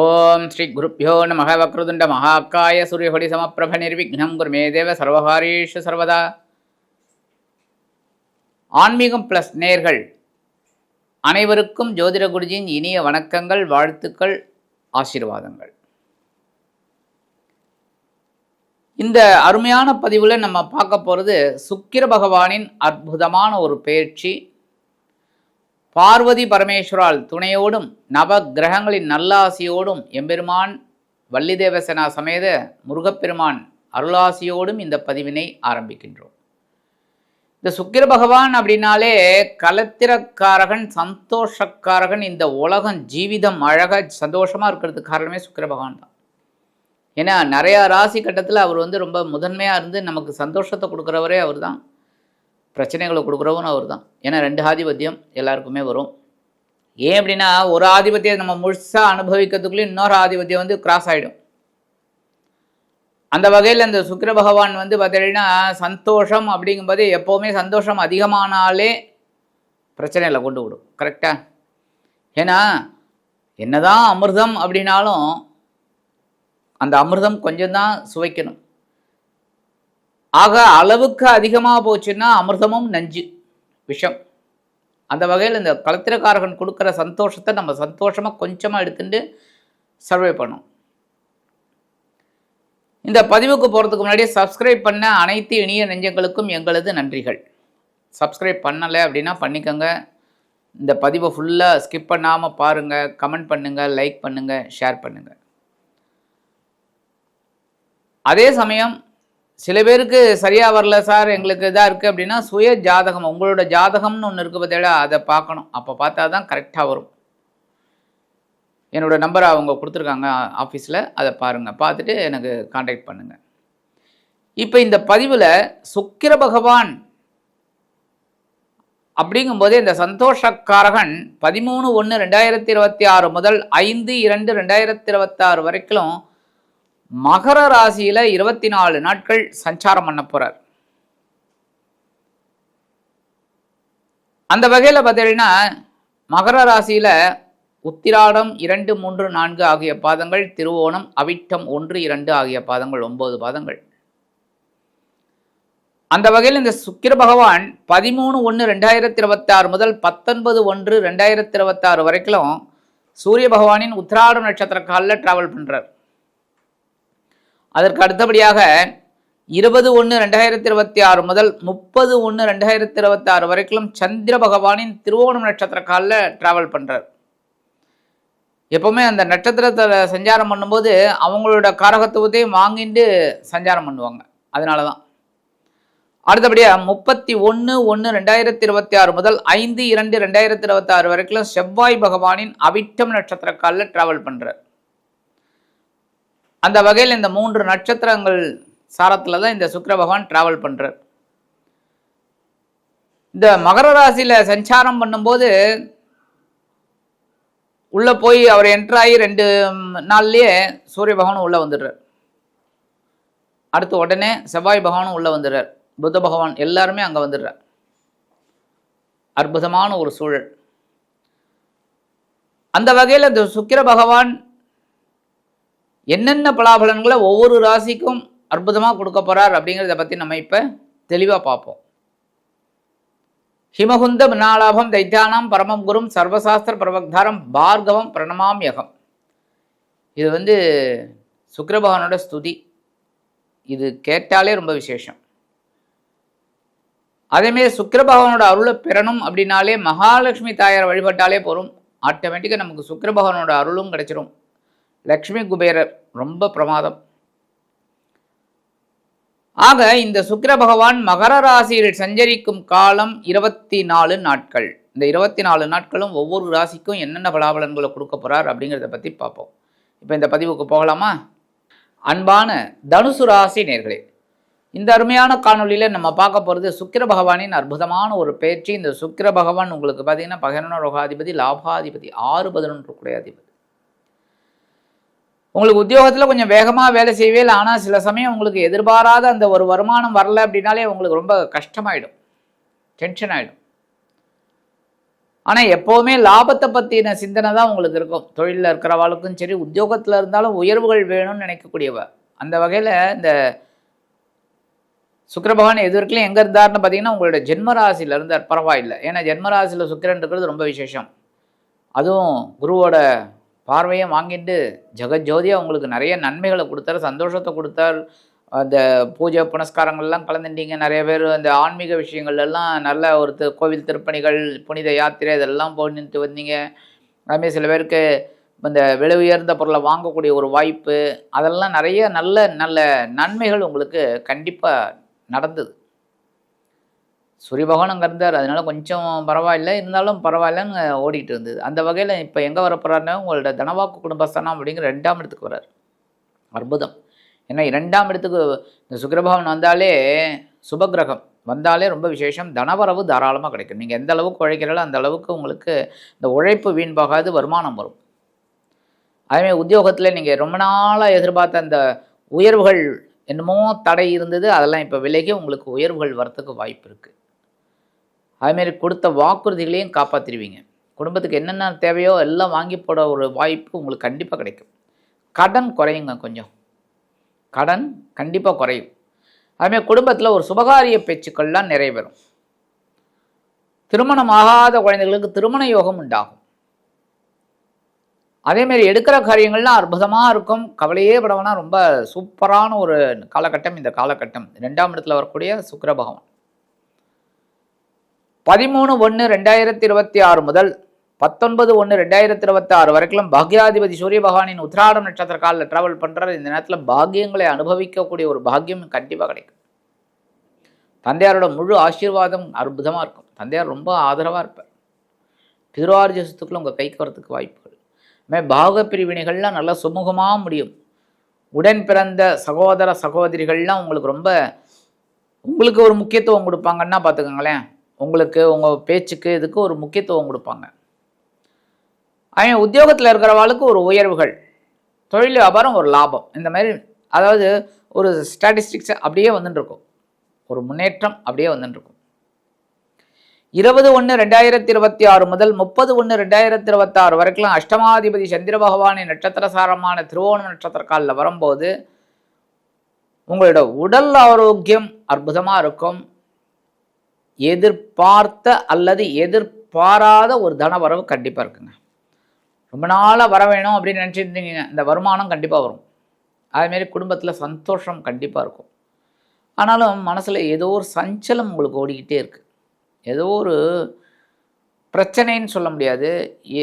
ஓம் ஸ்ரீ குருப்பியோ நம வக்ருதுண்ட மகாக்காய சூரியபடி சமப்பிரப நிர்விக்னம் குருமே தேவ சர்வகாரீஷு சர்வதா. ஆன்மீகம் ப்ளஸ் நேர்கள். அனைவருக்கும் ஜோதிட குருஜியின் இனிய வணக்கங்கள் வாழ்த்துக்கள் ஆசீர்வாதங்கள். இந்த அருமையான பதிவில் நம்ம பார்க்க போகிறது சுக்கிர பகவானின் அற்புதமான ஒரு பயிற்சி பார்வதி பரமேஸ்வரால் துணையோடும் நவ கிரகங்களின் நல்லாசியோடும் எம்பெருமான் வள்ளி தேவசேனா சமேத முருகப்பெருமான் அருளாசியோடும் இந்த பதிவினை ஆரம்பிக்கின்றோம். இந்த சுக்கிர பகவான் அப்படின்னாலே கலத்திரக்காரகன் சந்தோஷக்காரகன் இந்த உலகம் ஜீவிதம் அழகாக சந்தோஷமாக இருக்கிறதுக்கு காரணமே சுக்கிர பகவான் தான். ஏன்னா நிறையா ராசி கட்டத்தில் அவர் வந்து ரொம்ப முதன்மையாக இருந்து நமக்கு சந்தோஷத்தை கொடுக்குறவரே அவர் தான் பிரச்சனைகளை கொடுக்குறவும் அவர் தான் ஏன்னா ரெண்டு ஆதிபத்தியம் எல்லாருக்குமே வரும். ஏன் அப்படின்னா ஒரு ஆதிபத்தியம் நம்ம முழுசாக அனுபவிக்கிறதுக்குள்ளே இன்னொரு ஆதிபத்தியம் வந்து கிராஸ் ஆகிடும் அந்த வகையில் இந்த சுக்கர பகவான் வந்து பார்த்தீங்கன்னா சந்தோஷம் அப்படிங்கும்போது எப்போவுமே சந்தோஷம் அதிகமானாலே பிரச்சனையில் கொண்டு விடும். கரெக்டாக ஏன்னா என்னதான் அமிர்தம் அப்படின்னாலும் அந்த அமிர்தம் கொஞ்சம்தான் சுவைக்கணும். ஆக அளவுக்கு அதிகமாக போச்சுன்னா அமிர்தமும் நஞ்சு விஷம். அந்த வகையில் இந்த கலத்திரக்காரகன் கொடுக்குற சந்தோஷத்தை நம்ம சந்தோஷமாக கொஞ்சமாக எடுத்துட்டு சர்வே பண்ணும் இந்த பதிவுக்கு போகிறதுக்கு முன்னாடியே சப்ஸ்கிரைப் பண்ண அனைத்து இனிய நெஞ்சங்களுக்கும் எங்களது நன்றிகள். சப்ஸ்கிரைப் பண்ணலை அப்படின்னா பண்ணிக்கோங்க. இந்த பதிவை ஃபுல்லாக ஸ்கிப் பண்ணாமல் பாருங்கள் கமெண்ட் பண்ணுங்கள் லைக் பண்ணுங்கள் ஷேர் பண்ணுங்கள் அதே சமயம் சில பேருக்கு சரியாக வரல சார் எங்களுக்கு இதாக இருக்குது அப்படின்னா சுய ஜாதகம் உங்களோட ஜாதகம்னு ஒன்று இருக்குது பார்த்தீங்களா அதை பார்க்கணும். அப்போ பார்த்தா தான் கரெக்டாக வரும். என்னோடய நம்பரை அவங்க கொடுத்துருக்காங்க ஆஃபீஸில் அதை பாருங்கள் பார்த்துட்டு எனக்கு காண்டாக்ட் பண்ணுங்கள் இப்போ இந்த பதிவில் சுக்கிர பகவான் அப்படிங்கும்போதே இந்த சந்தோஷக்காரகன் பதிமூணு ஒன்று ரெண்டாயிரத்தி இருபத்தி ஆறு முதல் ஐந்து இரண்டு ரெண்டாயிரத்தி இருபத்தாறு வரைக்கும் மகர ராசியில இருபத்தி நாலு நாட்கள் சஞ்சாரம் பண்ண போறார். அந்த வகையில் பார்த்தீங்கன்னா மகர ராசியில உத்திராடம் இரண்டு மூன்று நான்கு ஆகிய பாதங்கள் திருவோணம் அவிட்டம் ஒன்று இரண்டு ஆகிய பாதங்கள் ஒன்பது பாதங்கள். அந்த வகையில் இந்த சுக்கிர பகவான் பதிமூணு ஒன்று ரெண்டாயிரத்தி இருபத்தாறு முதல் பத்தொன்பது ஒன்று ரெண்டாயிரத்தி இருபத்தாறு வரைக்கும் சூரிய பகவானின் உத்திராடம் நட்சத்திர காலில் டிராவல் பண்ணுறார் அதற்கு அடுத்தபடியாக இருபது ஒன்று ரெண்டாயிரத்தி இருபத்தி ஆறு முதல் முப்பது ஒன்று ரெண்டாயிரத்தி இருபத்தி ஆறு வரைக்கும் சந்திர பகவானின் திருவோணம் நட்சத்திர காலில் ட்ராவல் பண்ணுறார் எப்போவுமே அந்த நட்சத்திரத்தை சஞ்சாரம் பண்ணும்போது அவங்களோட காரகத்துவத்தையும் வாங்கிட்டு சஞ்சாரம் பண்ணுவாங்க. அதனால தான் அடுத்தபடியாக முப்பத்தி ஒன்று ஒன்று ரெண்டாயிரத்தி இருபத்தி ஆறு முதல் ஐந்து இரண்டு ரெண்டாயிரத்தி இருபத்தி ஆறு வரைக்கும் செவ்வாய் பகவானின் அவிட்டம் நட்சத்திர காலில் ட்ராவல் பண்ணுறார் அந்த வகையில் இந்த மூன்று நட்சத்திரங்கள் சாரத்தில் தான் இந்த சுக்கர பகவான் ட்ராவல் பண்ணுறார் இந்த மகர ராசியில் சஞ்சாரம் பண்ணும்போது உள்ளே போய் அவர் என்ட்ராகி ரெண்டு நாள்லேயே சூரிய பகவானும் உள்ளே வந்துடுறார். அடுத்து உடனே செவ்வாய் பகவானும் உள்ளே வந்துடுறார். புத்த பகவான் எல்லாருமே அங்கே வந்துடுறார். அற்புதமான ஒரு சூழல். அந்த வகையில் இந்த சுக்கிர பகவான் என்னென்ன பலாபலன்களை ஒவ்வொரு ராசிக்கும் அற்புதமாக கொடுக்க போகிறார் அப்படிங்கிறத பற்றி நம்ம இப்போ தெளிவாக பார்ப்போம். ஹிமகுந்த மினாலாபம் தைத்தியானாம் பரமம் குரும் சர்வசாஸ்திர பிரபக்தாரம் பார்கவம் பிரணமாம் யகம். இது வந்து சுக்கரபகவானோட ஸ்துதி. இது கேட்டாலே ரொம்ப விசேஷம். அதேமாரி சுக்கரபகவானோட அருளை பெறணும் அப்படின்னாலே மகாலட்சுமி தாயாரை வழிபட்டாலே போகும் ஆட்டோமேட்டிக்காக நமக்கு சுக்கரபகவானோட அருளும் கிடைச்சிரும். லக்ஷ்மி குபேரர் ரொம்ப பிரமாதம். ஆக இந்த சுக்கிர பகவான் மகர ராசியில் சஞ்சரிக்கும் காலம் இருபத்தி நாலு நாட்கள். இந்த இருபத்தி நாலு நாட்களும் ஒவ்வொரு ராசிக்கும் என்னென்ன பலாபலன்களை கொடுக்க போகிறார் அப்படிங்கிறத பற்றி பார்ப்போம். இப்போ இந்த பதிவுக்கு போகலாமா? அன்பான தனுசு ராசி நேர்களே இந்த அருமையான காணொலியில் நம்ம பார்க்க போகிறது சுக்கிர பகவானின் அற்புதமான ஒரு பேச்சு இந்த சுக்கிர பகவான் உங்களுக்கு பார்த்தீங்கன்னா பகரண ரோகாதிபதி லாபாதிபதி ஆறு பதினொன்று கூட அதிபதி உங்களுக்கு உத்தியோகத்தில் கொஞ்சம் வேகமாக வேலை செய்வே இல்லை ஆனால் சில சமயம் உங்களுக்கு எதிர்பாராத அந்த ஒரு வருமானம் வரல அப்படின்னாலே உங்களுக்கு ரொம்ப கஷ்டமாயிடும். டென்ஷன் ஆகிடும் ஆனால் எப்போவுமே லாபத்தை பற்றின சிந்தனை தான் உங்களுக்கு இருக்கும். தொழிலில் இருக்கிறவாளுக்கும் சரி உத்தியோகத்தில் இருந்தாலும் உயர்வுகள் வேணும்னு நினைக்கக்கூடியவ. அந்த வகையில் இந்த சுக்கரபகவான் எது வரைக்கும் எங்கே இருந்தார்னு பார்த்தீங்கன்னா உங்களோட ஜென்மராசியில் இருந்தார். பரவாயில்லை. ஏன்னா ஜென்மராசியில் சுக்கிரன் இருக்கிறது ரொம்ப விசேஷம். அதுவும் குருவோட பார்வையை வாங்கிட்டு ஜெகஜோதியாக உங்களுக்கு நிறைய நன்மைகளை கொடுத்தார் சந்தோஷத்தை கொடுத்தார். அந்த பூஜை புனஸ்காரங்கள்லாம் கலந்துட்டீங்க. நிறைய பேர் அந்த ஆன்மீக விஷயங்கள் எல்லாம் நல்ல ஒரு கோவில் திருப்பணிகள் புனித யாத்திரை இதெல்லாம் போட்டு வந்தீங்க. அதுமாதிரி சில பேருக்கு இந்த விலை உயர்ந்த பொருளை வாங்கக்கூடிய ஒரு வாய்ப்பு அதெல்லாம் நிறைய நல்ல நல்ல நன்மைகள் உங்களுக்கு கண்டிப்பாக நடந்தது. சூரிய பகவான் அங்கே இருந்தார். அதனால கொஞ்சம் பரவாயில்ல. இருந்தாலும் பரவாயில்லன்னு ஓடிட்டு இருந்தது. அந்த வகையில் இப்போ எங்கே வரப்போறாருன்னா உங்களோட தனவாக்கு குடும்பஸ்தானம் அப்படிங்கிற ரெண்டாம் இடத்துக்கு வர்றார். அற்புதம். ஏன்னா இரண்டாம் இடத்துக்கு இந்த சுக்கிரபவன் வந்தாலே சுபகிரகம் வந்தாலே ரொம்ப விசேஷம். தனவரவு தாராளமாக கிடைக்கும். நீங்கள் எந்த அளவுக்கு உழைக்கிறீங்களோ அந்த அளவுக்கு உங்களுக்கு இந்த உழைப்பு வீண்பாகாது வருமானம் வரும். அதேமாதிரி உத்தியோகத்தில் நீங்கள் ரொம்ப நாளாக எதிர்பார்த்த அந்த உயர்வுகள் என்னமோ தடை இருந்தது. அதெல்லாம் இப்போ விலகி உங்களுக்கு உயர்வுகள் வரத்துக்கு வாய்ப்பு இருக்குது அதுமாரி கொடுத்த வாக்குறுதிகளையும் காப்பாற்றிடுவீங்க குடும்பத்துக்கு என்னென்ன தேவையோ எல்லாம் வாங்கி போட ஒரு வாய்ப்பு உங்களுக்கு கண்டிப்பாக கிடைக்கும். கடன் குறையுங்க கொஞ்சம். கடன் கண்டிப்பாக குறையும். அதுமாரி குடும்பத்தில் ஒரு சுபகாரிய பேச்சுக்கள்லாம் நிறைவேறும். திருமணம் ஆகாத குழந்தைகளுக்கு திருமண யோகம் உண்டாகும். அதேமாரி எடுக்கிற காரியங்கள்லாம் அற்புதமாக இருக்கும். கவலையே படவனா ரொம்ப சூப்பரான ஒரு காலகட்டம் இந்த காலகட்டம். ரெண்டாம் இடத்துல வரக்கூடிய சுக்கர பகவான். பதிமூணு ஒன்று ரெண்டாயிரத்தி இருபத்தி ஆறு முதல் பத்தொன்பது ஒன்று ரெண்டாயிரத்தி இருபத்தி ஆறு வரைக்கும் பாக்யாதிபதி சூரிய பகவானின் உத்திராடம் நட்சத்திர காலில் பண்ணுறாரு இந்த நேரத்தில் பாக்கியங்களை அனுபவிக்கக்கூடிய ஒரு பாக்கியம் கண்டிப்பாக கிடைக்கும். தந்தையாரோட முழு ஆசீர்வாதம் அற்புதமாக இருக்கும். தந்தையார் ரொம்ப ஆதரவாக இருப்பார். பிதுரார்ஜ உங்கள் கைக்கு வரத்துக்கு வாய்ப்புகள். மே பாக பிரிவினைகள்லாம் நல்லா சுமூகமாக முடியும். உடன் பிறந்த சகோதர சகோதரிகள்லாம் உங்களுக்கு ரொம்ப உங்களுக்கு ஒரு முக்கியத்துவம் கொடுப்பாங்கன்னா பார்த்துக்கோங்களேன். உங்களுக்கு உங்கள் பேச்சுக்கு இதுக்கு ஒரு முக்கியத்துவம் கொடுப்பாங்க. அவன் உத்தியோகத்தில் இருக்கிறவாளுக்கு ஒரு உயர்வுகள் தொழில் வியாபாரம் ஒரு லாபம். இந்த மாதிரி அதாவது ஒரு ஸ்டாட்டிஸ்டிக்ஸ் அப்படியே வந்துட்டுருக்கும். ஒரு முன்னேற்றம் அப்படியே வந்துட்டுருக்கும். இருபது ஒன்று ரெண்டாயிரத்தி இருபத்தி ஆறு முதல் முப்பது ஒன்று ரெண்டாயிரத்தி இருபத்தி ஆறு வரைக்கும் அஷ்டமாதிபதி சந்திர பகவானின் நட்சத்திரசாரமான திருவோணம் நட்சத்திர காலில் வரும்போது உங்களோட உடல் ஆரோக்கியம் அற்புதமாக இருக்கும். எதிர்பார்த்த அல்லது எதிர்பாராத ஒரு தனவரவு கண்டிப்பாக இருக்குங்க. ரொம்ப நாளாக வர வேணும் அப்படின்னு நினச்சிட்டு இந்த வருமானம் கண்டிப்பாக வரும். அதுமாரி குடும்பத்தில் சந்தோஷம் கண்டிப்பாக இருக்கும். ஆனாலும் மனசில் ஏதோ ஒரு சஞ்சலம் உங்களுக்கு ஓடிக்கிட்டே இருக்குது ஏதோ ஒரு பிரச்சனைன்னு சொல்ல முடியாது.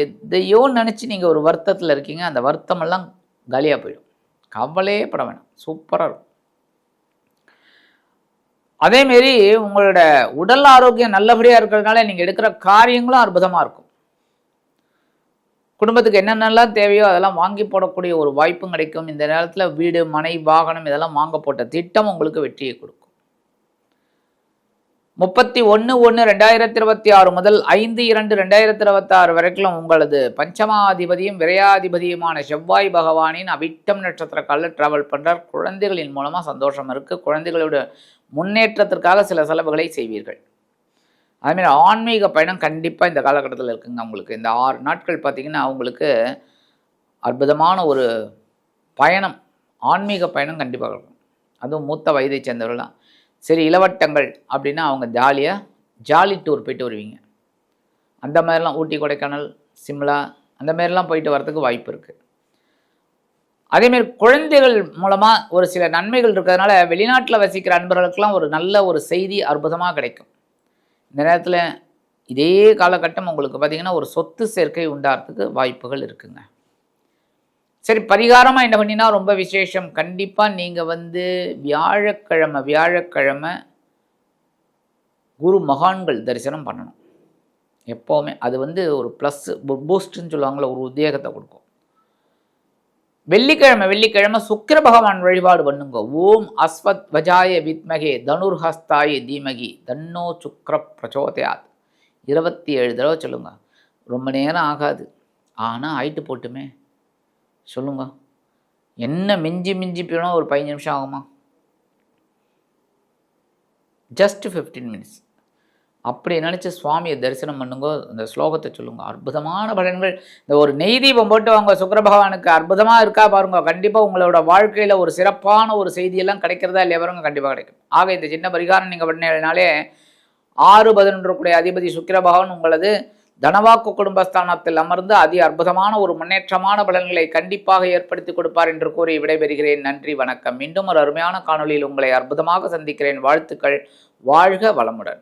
எதையோ நினச்சி நீங்கள் ஒரு வருத்தத்தில் இருக்கீங்க அந்த வருத்தமெல்லாம் காலியாக போயிடும். கவலையே பட வேணாம். சூப்பராக இருக்கும். அதேமாரி உங்களோட உடல் ஆரோக்கியம் நல்லபடியாக இருக்கிறதுனால நீங்கள் எடுக்கிற காரியங்களும் அற்புதமாக இருக்கும். குடும்பத்துக்கு என்னென்னலாம் தேவையோ அதெல்லாம் வாங்கி போடக்கூடிய ஒரு வாய்ப்பும் கிடைக்கும். இந்த நேரத்தில் வீடு மனை வாகனம் இதெல்லாம் வாங்க போட்ட திட்டம் உங்களுக்கு வெற்றியை கொடுக்கும். முப்பத்தி ஒன்று ஒன்று ரெண்டாயிரத்தி இருபத்தி ஆறு முதல் ஐந்து இரண்டு ரெண்டாயிரத்தி இருபத்தி ஆறு வரைக்கும் உங்களது பஞ்சமாதிபதியும் விரையாதிபதியுமான செவ்வாய் பகவானின் அவிட்டம் நட்சத்திர காலில் டிராவல் பண்ணுறார் குழந்தைகளின் மூலமாக சந்தோஷம் இருக்குது குழந்தைகளோட முன்னேற்றத்திற்காக சில செலவுகளை செய்வீர்கள். அதுமாரி ஆன்மீக பயணம் கண்டிப்பாக இந்த காலகட்டத்தில் இருக்குங்க உங்களுக்கு. இந்த ஆறு நாட்கள் பார்த்திங்கன்னா அவங்களுக்கு அற்புதமான ஒரு பயணம் ஆன்மீக பயணம் கண்டிப்பாக இருக்கும். அதுவும் மூத்த வயதை சேர்ந்தவர்கள்லாம் சரி இளவட்டங்கள் அப்படின்னா அவங்க ஜாலியாக ஜாலி டூர் போயிட்டு வருவீங்க. அந்த மாதிரிலாம் ஊட்டி கொடைக்கானல் சிம்லா அந்த மாதிரிலாம் போயிட்டு வரதுக்கு வாய்ப்பு இருக்குது அதேமாரி குழந்தைகள் மூலமாக ஒரு சில நன்மைகள் இருக்கிறதுனால வெளிநாட்டில் வசிக்கிற அன்பர்களுக்கெல்லாம் ஒரு நல்ல ஒரு செய்தி அற்புதமாக கிடைக்கும். இந்த நேரத்தில் இதே காலகட்டம் உங்களுக்கு பார்த்திங்கன்னா ஒரு சொத்து சேர்க்கை உண்டாகிறதுக்கு வாய்ப்புகள் இருக்குங்க. சரி பரிகாரமாக என்ன பண்ணினா ரொம்ப விசேஷம். கண்டிப்பாக நீங்கள் வந்து வியாழக்கிழமை வியாழக்கிழமை குரு மகான்கள் தரிசனம் பண்ணணும். எப்போவுமே அது வந்து ஒரு ப்ளஸ் பூஸ்ட்டுன்னு சொல்லுவாங்களே ஒரு உத்வேகத்தை கொடுக்கும். வெள்ளிக்கிழமை வெள்ளிக்கிழமை சுக்கிர பகவான் வழிபாடு பண்ணுங்க. ஓம் அஸ்வத் வஜாய வித்மகே தனுர்ஹஸ்தாய தீமகி தன்னோ சுக்ர பிரச்சோதயாத் இருபத்தி ஏழு தடவை சொல்லுங்க. ரொம்ப நேரம் ஆகாது. ஆனால் ஆயிட்டு போட்டுமே. சொல்லுங்க. என்ன மிஞ்சி மிஞ்சி போனால் ஒரு பதினஞ்சு நிமிஷம் ஆகுமா? ஜஸ்ட் ஃபிஃப்டீன் மினிட்ஸ் அப்படி நினச்சி சுவாமியை தரிசனம் பண்ணுங்க இந்த ஸ்லோகத்தை சொல்லுங்க. அற்புதமான பலன்கள். இந்த ஒரு நெய் தீபம் போட்டு அவங்க சுக்கர பகவானுக்கு அற்புதமாக இருக்கா பாருங்க. கண்டிப்பாக உங்களோட வாழ்க்கையில் ஒரு சிறப்பான ஒரு செய்தியெல்லாம் கிடைக்கிறதா இல்லையா பாருங்க? கண்டிப்பாக கிடைக்கும். ஆக இந்த சின்ன பரிகாரம் நீங்கள் பண்ணினாலே ஆறு பதினொன்று கூடிய அதிபதி சுக்கிர பகவான் உங்களது தனவாக்கு குடும்பஸ்தானத்தில் அமர்ந்து அதி அற்புதமான ஒரு முன்னேற்றமான பலன்களை கண்டிப்பாக ஏற்படுத்தி கொடுப்பார் என்று கூறி விடைபெறுகிறேன். நன்றி வணக்கம். மீண்டும் ஒரு அருமையான காணொளியில் உங்களை அற்புதமாக சந்திக்கிறேன். வாழ்த்துக்கள். வாழ்க வளமுடன்.